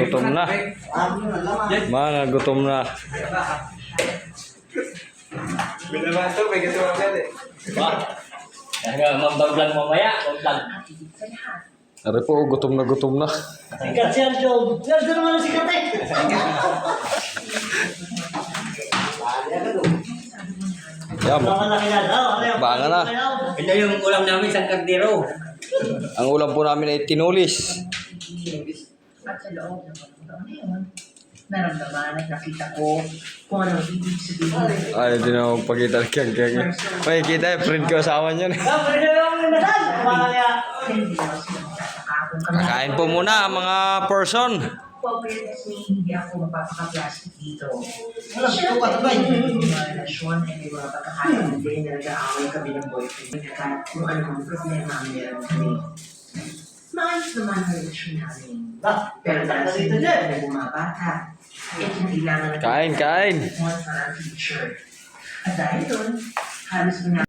Gutom na. Mga gutom na. Binaman to, may kasama ka eh. Ba? Kaya mambaglang mamaya, mambag. Ari po, gutom na gutom na. Sikat si Arjo. Si Arjo naman ang sikat eh. Yan, Baka na ano na. Ito yung ulam namin sa kardero. ang ulam po namin ay tinulis. At sa loob ng pagpunta ko ngayon, naramdaman at nakita ko kung ano ibig sabihin. Ay, di na magpakita ng kiyang kiyang. May kita eh, friend ko asawa niyo. Ah, pwede na yung minasal. Baka kaya. Hindi ako sila magsasaka kung kami. Kain po muna ang mga person. Pagpapalitas ni hindi ako mapapaka-plastic dito. Wala, ito ka tabay. Mga relasyon ay may mga pagkakataon din na nag-aaway kami ng boyfriend. Nagkat kung ano ang problema meron kami. Maayos naman ang relasyon namin. Ah, Pero dahil sa dito dyan. na bumabata, eh kailangan na Kain, kain. our future. At dahil doon, halos na